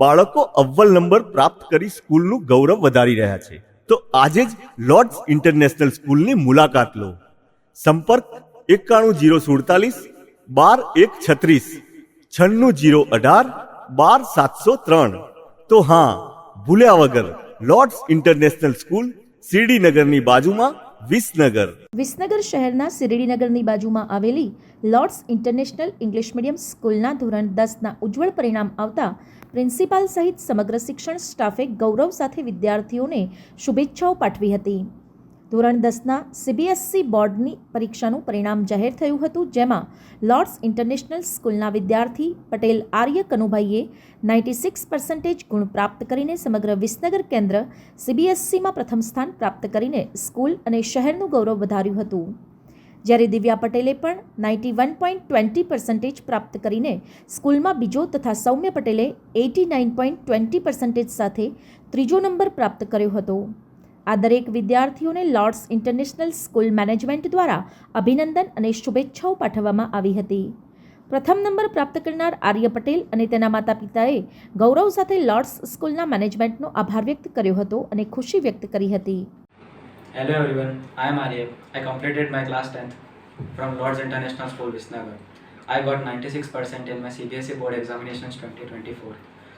બાળકો અવ્વલ નંબર પ્રાપ્ત કરી સ્કૂલનું ગૌરવ વધારી રહ્યા છે. તો આજે જ લોર્ડ્સ ઇન્ટરનેશનલ સ્કૂલની મુલાકાત લો. સંપર્ક એકાણું જીરો સુડતાલીસ, બાર એક છત્રીસ, છન્નું જીરો અઢાર, બાર સાતસો ત્રણ. તો હા, ભૂલ્યા વગર લોર્ડ્સ ઇન્ટરનેશનલ સ્કૂલ શિરડીનગરની બાજુમાં વિસનગર. વિસનગર શહેરના સિરડીનગરની બાજુમાં આવેલી લોર્ડ્સ ઇન્ટરનેશનલ ઇંગ્લિશ મીડિયમ સ્કૂલના ધોરણ દસના ઉજ્જવળ પરિણામ આવતા પ્રિન્સિપાલ સહિત સમગ્ર શિક્ષણ સ્ટાફે ગૌરવ સાથે વિદ્યાર્થીઓને શુભેચ્છાઓ પાઠવી હતી. ધોરણ દસના સીબીએસસી બોર્ડની પરીક્ષાનું પરિણામ જાહેર થયું હતું, જેમાં લોર્ડ્સ ઇન્ટરનેશનલ સ્કૂલના વિદ્યાર્થી પટેલ આર્ય કનુભાઈએ નાઇન્ટી સિક્સ પર્સન્ટેજ ગુણ પ્રાપ્ત કરીને સમગ્ર વિસનગર કેન્દ્ર સીબીએસસીમાં પ્રથમ સ્થાન પ્રાપ્ત કરીને સ્કૂલ અને શહેરનું ગૌરવ વધાર્યું હતું. જ્યારે દિવ્યા પટેલે પણ ninety one point twenty percentage પ્રાપ્ત કરીને સ્કૂલમાં બીજો તથા સૌમ્ય પટેલે eighty nine point twenty percentage સાથે ત્રીજો નંબર પ્રાપ્ત કર્યો હતો. આ દરેક વિદ્યાર્થીઓને લોર્ડ્સ ઇન્ટરનેશનલ સ્કૂલ મેનેજમેન્ટ દ્વારા અભિનંદન અને શુભેચ્છાઓ પાઠવવામાં આવી હતી પ્રથમ નંબર પ્રાપ્ત કરનાર આર્ય પટેલ અને તેના માતા પિતાએ ગૌરવ સાથે લોર્ડ્સ સ્કૂલના મેનેજમેન્ટનો આભાર વ્યક્ત કર્યો હતો અને ખુશી વ્યક્ત કરી હતી Hello everyone, I am Arya. I completed my class 10th from Lord's International School, Visnagar. I got 96% in my CBSE E board examinations 2024.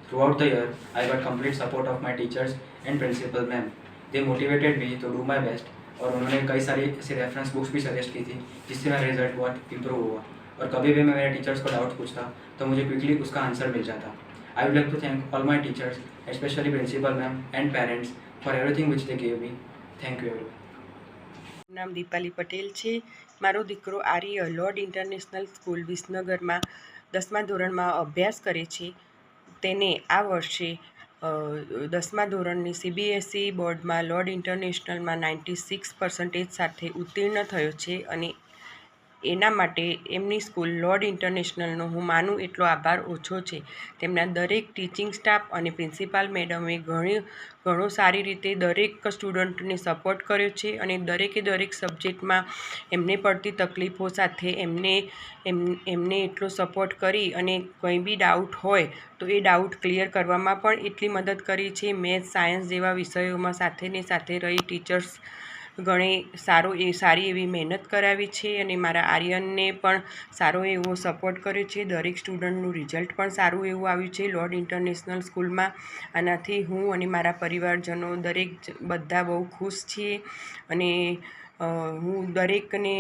Throughout the year, I got complete support of my teachers and principal ma'am. They motivated me to do my best और उन्होंने कई सारी ऐसी reference books भी suggest की थी जिससे मेरा रिजल्ट बहुत इम्प्रूव हुआ और कभी भी मैं मेरे टीचर्स को डाउट पूछता तो मुझे क्विकली उसका आंसर मिल जाता I would like to thank all my teachers especially principal ma'am and parents for everything which they gave me. Thank you everyone. નામ દીપાલી પટેલ છે મારો દીકરો આર્ય લોર્ડ ઇન્ટરનેશનલ સ્કૂલ વિસનગરમાં દસમા ધોરણમાં અભ્યાસ કરે છે તેને આ વર્ષે અ, દસમા ધોરણની સીબીએસઈ બોર્ડમાં લોર્ડ ઇન્ટરનેશનલમાં નાઇન્ટી સિક્સ પર્સન્ટેજ સાથે ઉત્તીર્ણ થયો છે અને એના માટે એમની સ્કૂલ લોર્ડ ઇન્ટરનેશનલનો હું માનું એટલો આભાર ઓછો છે. તેમના દરેક ટીચિંગ સ્ટાફ અને પ્રિન્સિપાલ મેડમે ઘણી, ઘણો સારી રીતે દરેક સ્ટુડન્ટને સપોર્ટ કર્યો છે અને દરેકે દરેક સબ્જેક્ટમાં એમને પડતી તકલીફો સાથે એમને, એમ, એમને એટલો સપોર્ટ કરી અને કંઈ બી ડાઉટ હોય તો એ ડાઉટ ક્લિયર કરવામાં પણ એટલી મદદ કરી છે. મેથ્સ, સાયન્સ જેવા વિષયોમાં સાથેને સાથે રહી ટીચર્સ ઘણી સારો એ, સારી એવી મહેનત કરાવી છે અને મારા આર્યનને પણ સારો એવો સપોર્ટ કર્યો છે. દરેક સ્ટુડન્ટનું રિઝલ્ટ પણ સારું એવું આવ્યું છે. લોર્ડ ઇન્ટરનેશનલ સ્કૂલમાં આનાથી હું અને મારા પરિવારજનો દરેક બધા બહુ ખુશ છીએ અને હું દરેકને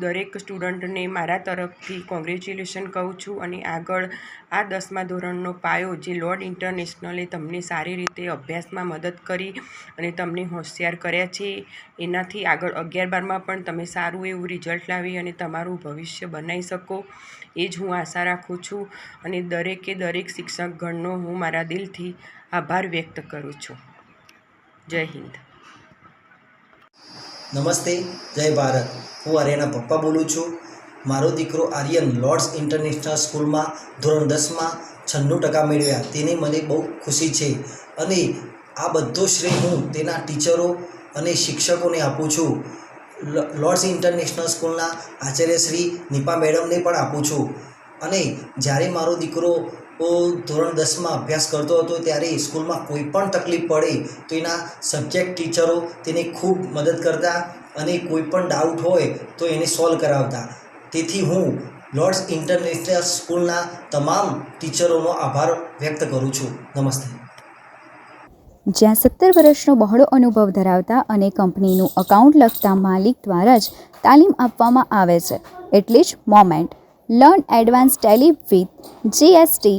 દરેક સ્ટુડન્ટને મારા તરફથી કોંગ્રેચ્યુલેશન કહું છું અને આગળ આ દસમા ધોરણનો પાયો જે લોર્ડ ઇન્ટરનેશનલે તમને સારી રીતે અભ્યાસમાં મદદ કરી અને તમને હોશિયાર કર્યા છે, એનાથી આગળ અગિયાર બારમાં પણ તમે સારું એવું રિઝલ્ટ લાવી અને તમારું ભવિષ્ય બનાવી શકો, એ જ હું આશા રાખું છું અને દરેકે દરેક શિક્ષકગણનો હું મારા દિલથી આભાર વ્યક્ત કરું છું. જય હિન્દ. નમસ્તે, જય ભારત. હું આર્યના પપ્પા બોલું છું. મારો દીકરો આર્યન લોર્ડ્સ ઇન્ટરનેશનલ સ્કૂલમાં ધોરણ દસમાં છન્નું ટકા મેળવ્યા. તેની મને બહુ ખુશી છે અને આ બધો શ્રેય હું તેના ટીચરો અને શિક્ષકોને આપું છું. લોર્ડ્સ ઇન્ટરનેશનલ સ્કૂલના આચાર્ય શ્રી નિપા મેડમને પણ આપું છું. અને જ્યારે મારો દીકરો ઓ ધોરણ દસમાં અભ્યાસ કરતો હતો ત્યારે સ્કૂલમાં કોઈ પણ તકલીફ પડે તો એના સબ્જેક્ટ ટીચરો તેને ખૂબ મદદ કરતા અને કોઈ પણ ડાઉટ હોય તો એને સોલ્વ કરાવતા. તેથી હું લોર્ડ્સ ઇન્ટરનેશનલ સ્કૂલના તમામ ટીચરોનો આભાર વ્યક્ત કરું છું. નમસ્તે. જ્યાં સત્તર વર્ષનો બહોળો અનુભવ ધરાવતા અને કંપનીનું અકાઉન્ટ લખતા માલિક દ્વારા જ તાલીમ આપવામાં આવે છે. એટલે જ moment learn advance Tally with GST